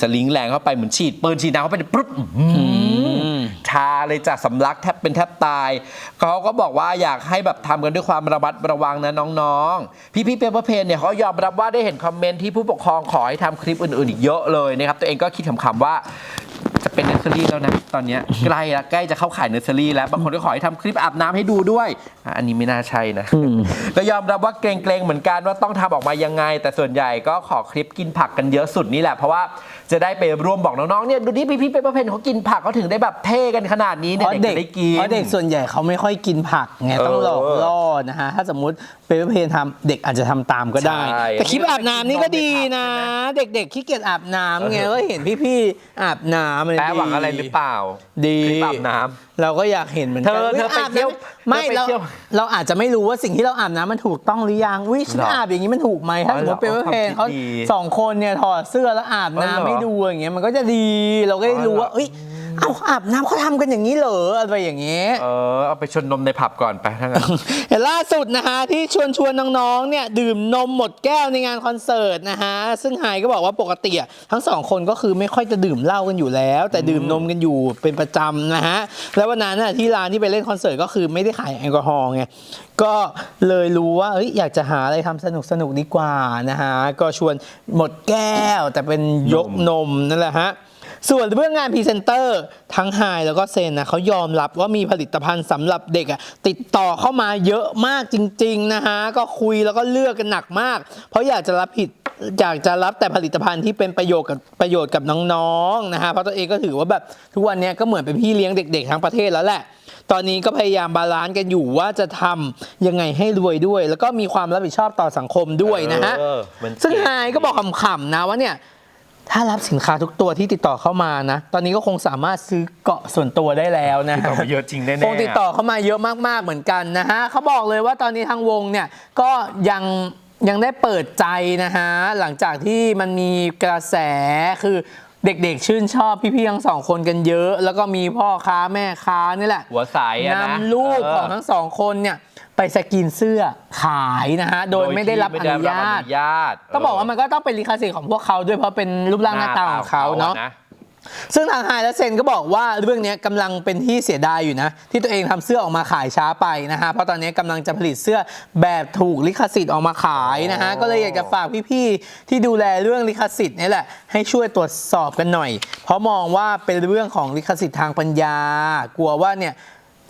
สลิงแรงเข้าไปเหมือนฉีดปืนฉีดน้ำเข้าไปปุ๊บอื้อหือชาเลยจากสำลักแทบเป็นแทบตายเขาก็บอกว่าอยากให้แบบทำกันด้วยความระมัดระวังนะน้องๆ พี่ๆเปเปอร์เพนเนี่ยเขายอมรับว่าได้เห็นคอมเมนต์ที่ผู้ปกครองขอให้ทำคลิปอื่นๆอีกเยอะเลยนะครับตัวเองก็คิดขำๆว่า จะเป็นเนอร์เซอรี่แล้วนะ ตอนเนี้ย ใกล้ละใกล้จะเข้าขายเนอร์เซอรี่แล้วบางคนก็ขอให้ทำคลิปอาบน้ำให้ดูด้วยอะอันนี้ไม่น่าใช่นะ ก็ยอมรับว่าเกรงๆเหมือนกันว่าต้องทำออกมายังไง แต่ส่วนใหญ่ก็ขอคลิปกินผักกันเยอะสุดนี่แหละเพราะว่า จะได้ไปร่วมบอกน้องๆเนี่ยดูดิพี่ๆเปเปอร์เพนเขากินผักเขาถึงได้แบบเท่กันขนาดนี้เพเนี่ยราะเด็เด็กกจะได้กิน เพราะเด็กส่วนใหญ่เขาไม่ค่อยกินผักไงเออต้องหลอกล่อนะฮะถ้าสมมุติเปเปอร์เพนทำเด็กอาจจะทำตามก็ได้ ใช่ แต่คลิปอาบน้ำนี่ก็ดีนะใช่ไหมเด็กๆขี้เกียจอาบน้ำไงก็เห็นพี่ๆอาบน้ำมันแปลดีหวังอะไรหรือเปล่า ดีคลิปอาบน้ำเราก็อยากเห็นเหมือนกัเธอเธอไปอาบน้ำเที่ยวไม่เธอไปเราเที่ยวเราอาจจะไม่รู้ว่าสิ่งที่เราอาบน้ำมันถูกต้องหรือยังวิฉันหรออาบอย่างนี้มันถูกไหมถ้าอ๋สอมมติเหรอเปเปอร์เพนความคิดเขาดีสองคนเนี่ยถอดเสื้อแล้วอาบอ๋อเหรอ น้ำให้ดูอย่างเงี้ยมันก็จะดีเราก็ได้รู้ว่าเอ้ย เอาอาบน้ำเขาทำกันอย่างนี้เหรออะไรอย่างเงี้ย เออเอาไปชนนมในผับก่อนไปทั้างนั้นเห็นล่าสุดนะฮะที่ชวนชวนน้องๆเนี่ยดื่มนมหมดแก้วในงานคอนเสิร์ตนะฮะซึ่งไฮก็บอกว่าปกติอะทั้งสองคนก็คือไม่ค่อยจะดื่มเหล้ากันอยู่แล้ว แต่ดื่มนมกันอยู่เป็นประจำนะฮะแล้ววันนั้นน่ะที่ร้านที่ไปเล่นคอนเสิร์ตก็คือไม่ได้ขายแอลกอฮอล์ไงก็เลยรู้ว่าเอ้ยอยากจะหาอะไรทำสนุกสนุกๆดีกว่านะฮะก็ชวนหมดแก้วแต่เป็นยกนมนั่นแหละฮะ ส่วนเรื่องงานพรีเซนเตอร์ทั้งไฮแล้วก็เซนนะเขายอมรับว่ามีผลิตภัณฑ์สำหรับเด็กอะติดต่อเข้ามาเยอะมากจริงๆนะฮะก็คุยแล้วก็เลือกกันหนักมาก เพราะอยากจะรับผิดอยากจะรับแต่ผลิตภัณฑ์ที่เป็นประโยชน์กับประโยชน์กับน้องๆนะฮะเพราะตัวเองก็ถือว่าแบบทุกวันเนี้ยก็เหมือนเป็นพี่เลี้ยงเด็ก ๆ ทั้งประเทศแล้วแหละ ตอนนี้ก็พยายามบาลานซ์กันอยู่ว่าจะทำยังไงให้รวยด้วย แล้วก็มีความรับผิดชอบต่อสังคมด้วยนะฮะเออมันซึ่งไฮก็บอกขำๆนะว่าเนี่ย ถ้ารับสินค้าทุกตัวที่ติดต่อเข้ามานะ ตอนนี้ก็คงสามารถซื้อเกาะส่วนตัวได้แล้วนะติดต่อมาเยอะจริงแน่ๆคงติดต่อเข้ามาเยอะมากๆเหมือนกันนะฮะเขาบอกเลยว่าตอนนี้ทางวงเนี่ยก็ยังยังได้เปิดใจนะฮะหลังจากที่มันมีกระแสคือเด็กๆ ชื่นชอบพี่ๆทั้งสองคนกันเยอะ แล้วก็มีพ่อค้าแม่ค้านี่แหละหัวใสอะนะนำรูปของเทั้งสองคนเนี่ย ไปสกรีนเสื้อขายนะฮะ โดยไม่ได้รับอนุญาตอนุญาต ต้องบอกว่ามันก็ต้องเป็นลิขสิทธิ์ของพวกเขาด้วยเพราะเป็นรูปร่างหน้าตาของเขาเนาะซึ่งทางไฮและเซนก็บอกว่าเรื่องนี้กำลังเป็นที่เสียดายอยู่นะ ที่ตัวเองทำเสื้อออกมาขายช้าไปนะฮะเพราะตอนนี้กำลังจะผลิตเสื้อแบบถูกลิขสิทธิ์ออกมาขายนะฮะอ๋อก็เลยอยากจะฝากพี่ๆที่ดูแลเรื่องลิขสิทธิ์นี่แหละให้ช่วยตรวจสอบกันหน่อย เพราะมองว่าเป็นเรื่องของลิขสิทธิ์ทางปัญญา กลัวว่าเนี่ย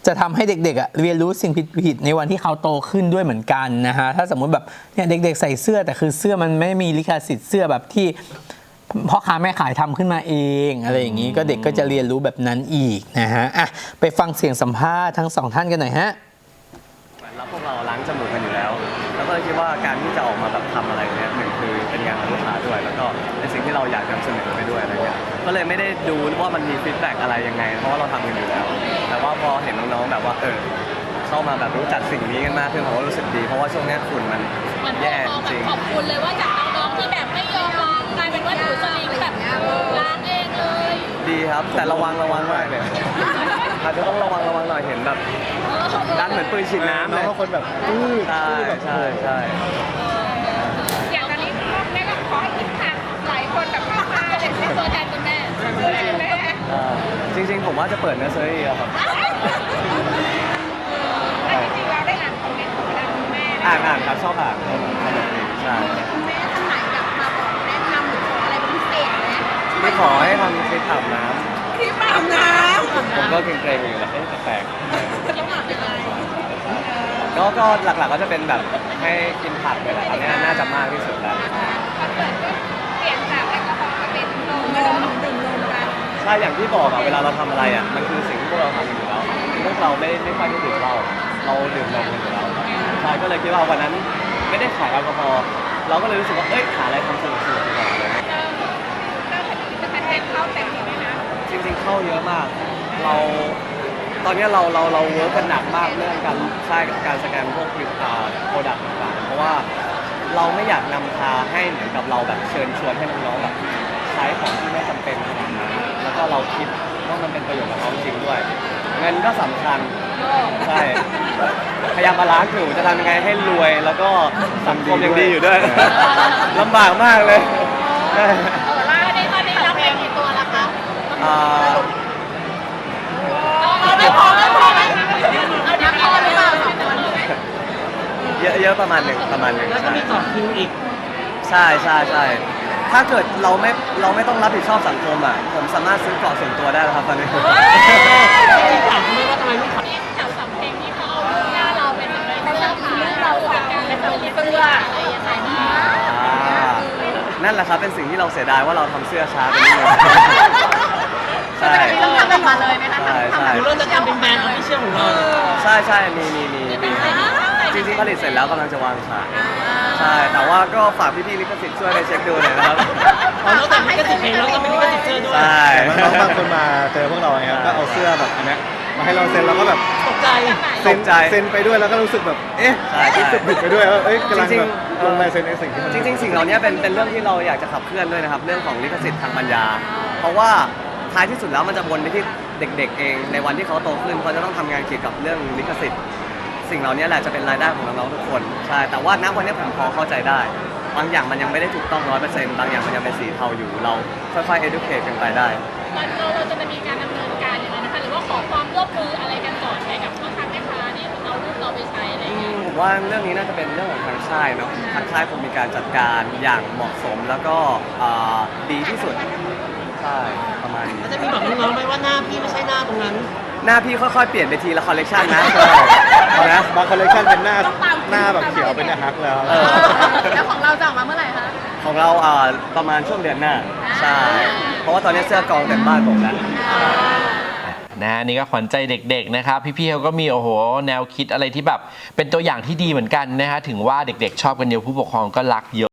จะทำให้เด็กๆอะเรียนรู้สิ่งผิดๆในวันที่เขาโตขึ้นด้วยเหมือนกันนะฮะถ้าสมมุติแบบเนี่ยเด็ก ๆ ใส่เสื้อแต่คือเสื้อมันไม่มีลิขสิทธิ์เสื้อแบบที่พ่อค้าแม่ขายทำขึ้นมาเองอะไรอย่างนี้ก็เด็กก็จะเรียนรู้แบบนั้นอีกนะฮะอะไปฟังเสียงสัมภาษณ์ทั้งสองท่านกันหน่อยฮะเหมือนเราพวกเราล้างจมูกกันอยู่แล้ว แล้วก็คิดว่าการที่จะออกมาแบบทำอะไรเนี้ยหนึ่งคือเป็นงานของลูกค้าด้วย แล้วก็เป็นสิ่งที่เราอยากนำเสนอไปด้วย ก็เลยไม่ได้ดูว่ามันมีฟีดแบ็กอะไรยังไง เพราะว่าเราทำกันอยู่แล้ว แต่ว่าพอเห็นน้องๆแบบว่าเออเข้ามาแบบรู้จักสิ่งนี้กันมากขึ้นผมก็รู้สึกดี เพราะว่าช่วงเนี้ยฝุ่นมันเหมือนพวแย่กเราจแบบริงขอบคุณเลยว่าจากน้องๆที่แบบไม่ยอมล้างกลายเป็นว่าถือสลิงแบบล้างเองเลยดีครับ แต่ระวังระวังหน่อยเลยอาจจะต้องระวังระวังหน่อยเห็นแบบดันเหมือนปืนฉีดน้ำเลยน้องคนแบบอื้อใช่ใช่ใช่อย่างตอนนี้แม่ก็ขอให้คิดค่ะหลายคนแบบเข้ามาเลยเป็นตัวแทนคุณแม่ตัวแทนแม่ อ่าจริงๆ ผม ว่าจะเปิดเนอร์เซอรี่อะครับแต่จริงๆเราได้อ่านคอมเมนต์ของคุณแม่อ่านอ่านครับชอบอ่านชอบอ่านชอบอ่านใช่คุณแม่ท่านไหนแบบมาบอกแนะนำหรือขออะไรเป็นพิเศษไหมไม่ขอให้ทำคลิปอาบน้คลิปอาบน้ำผมก็เกรงๆอยู่แหละเอ๊ะแปลกำคลิปอาบยังไงๆก็ก็หลักๆก็จะเป็นแบบให้กินผักไปแหละอันเนี้ยน่าจะมากที่สุดแล้ว คอนเสิร์ตก็เปลี่ยนจากแอลกอฮอล์มาเป็นนมนมดื่มนมกัน ใช่อย่างที่บอกอะเวลาเราทำอะไรอะมันคือสิ่งที่พวกเราทำอยู่แล้วพวกเราไม่ไม่ค่อยได้ดื่มเหล้าเราดื่มนมกันอยู่แล้วใช่ก็เลยคิดว่าวันนั้นไม่ได้ขายแอลกอฮอล์เราก็เลยรู้สึกว่าเอ้ยหายอะไรทำสนุกๆดีกว่าอะไรเงี้ยเริ่มเริ่มจะแทนเข้าเต็มที่เลยนะจริงๆเข้าเยอะมาก เราตอนนี้เราเราเราเวิร์กกันหนักมากเรื่องการใช่การสแกนพวกผลิตภัณฑ์โปรดักต์ต่างๆเพราะว่าเราไม่อยากนำพาให้เหมือนกับเราแบบเชิญชวนให้น้องๆแบบใช้ของที่ไม่จำเป็น ก็เราคิดว่ามันเป็นประโยชน์กับเขาจริงด้วยเงินก็สำคัญใช่พยายามบาลานซ์อยู่จะทำยังไงให้รวย แล้วก็สังคมยังดีอยู่ด้วยลำบากมากเลยใช่เอล่าได้ตอนนี้รับเงินกี่ตัวแล้วคะเอาไม่พอไม่พอไหมเอานับเอาไม่พอสองคไหมเยอะเยอะประมาณหนึ่งประมาณหนึ่งแล้วก็มีต่อคิวอีก ใช่ใช่ใช่ ถ้าเกิดเราไม่เราไม่ต้องรับผิดชอบสังคมอะ ผมสามารถซื้อเกาะส่วนตัวได้แล้วครับตอนนี้จริงๆถามทำไมว่าทำไมไม่ขายที่แถวสำเพ็งที่เขาเอาย่าเราเป็นแบบเป็นเสื้อผ้าเราจัดการเป็นตัวเสื้ออะไรอย่างเงี้ยขายดีมากอ่านั่นแหละครับเป็นสิ่งที่เราเสียดายว่าเราทำเสื้อช้าไปนิดนึงใช่ต้องทำออกมาเลยไหมคะใช่ใช่คือเราจะทำเป็นแบรนด์ออฟฟิเชียลของเรา ใช่ใช่มีมีมีมีจ ริงๆผลิตเสร็จแล้วกำลังจะวางขายใช่แต่ว่าก็ฝากพี่ๆลิขสิทธิ์ช่วยไปเช็คดูหน่อยนะครับ อ๋อนอกจากลิขสิทธิ์เพลงแล้วก็มีลิขสิทธิ์เสื้อด้วยใช่น้องๆบางคนมาเจอพวกเราไงครับก็เอาเสื้อแบบอันเนี้ยมาให้เราเซ็นแล้วก็แบบตกใจเซ็นตกใจเซ็นไปด้วยแล้วก็รู้สึกแบบเอ๊ะใช่ใช่ รู้สึกผิดไปด้วยว่าเอ้ยกำลังจริงแบบๆลงลายเซ็นในสิ่งที่มันจริงๆ สิ่งเหล่านี้เป็นเป็นเรื่องที่เราอยากจะขับเคลื่อนด้วยนะครับ เรื่องของลิขสิทธิ์ทางปัญญา เพราะว่าท้ายที่สุดแล้วมันจะวนไปที่เด็ก ๆ เอง ในวันที่เขาโตขึ้นเขาจะต้องทำงานเกี่ยวกับเรื่องลิขสิทธิ์ สิ่งเหล่านี้แหละจะเป็นรายได้ของน้องๆทุกคนใช่แต่ว่าณวันนี้ผมพอเข้าใจได้ บางอย่างมันยังไม่ได้ถูกต้องร้อยเปอร์เซ็นต์บางอย่างมันยังเป็นสีเทาอยู่เราค่อยๆ educate กันไปได้ เราเราจะมีการดำเนินการอย่างไรนะคะหรือว่าขอความร่วมมืออะไรกันก่อนไหมกับพ่อค้าแม่ค้าที่เอารูปเราไปใช้อะไรอย่างเงี้ยผมว่าเรื่องนี้น่าจะเป็นเรื่องของทางค่ายเนาะทางค่ายคงมีการจัดการอย่างเหมาะสมแล้วก็อ่าดีที่สุดใช่ประมาณนี้ จะมีบอกน้องๆไหมว่าหน้าพี่ไม่ใช่หน้าตรงนั้น หน้าพี่ค่อยๆ เปลี่ยนไปทีละคอลเลกชันนะ บางนะบางคอลเลคชันเป็นหน้าหน้าแบบเขียวเป็นหน้าฮักแล้ว เออ แล้วของเราจะออกมาเมื่อไหร่คะ ของเราอ่าประมาณช่วงเดือนหน้าใช่เพราะว่าตอนนี้เสื้อกองเต็มบ้านผมแล้วนะฮะนี่ก็ขวัญใจเด็กๆนะครับ พี่ๆเขาก็มีโอ้โห แนวคิดอะไรที่แบบ เป็นตัวอย่างที่ดีเหมือนกันนะฮะถึงว่าเด็กๆ ชอบกันเยอะผู้ปกครองก็รักเยอะ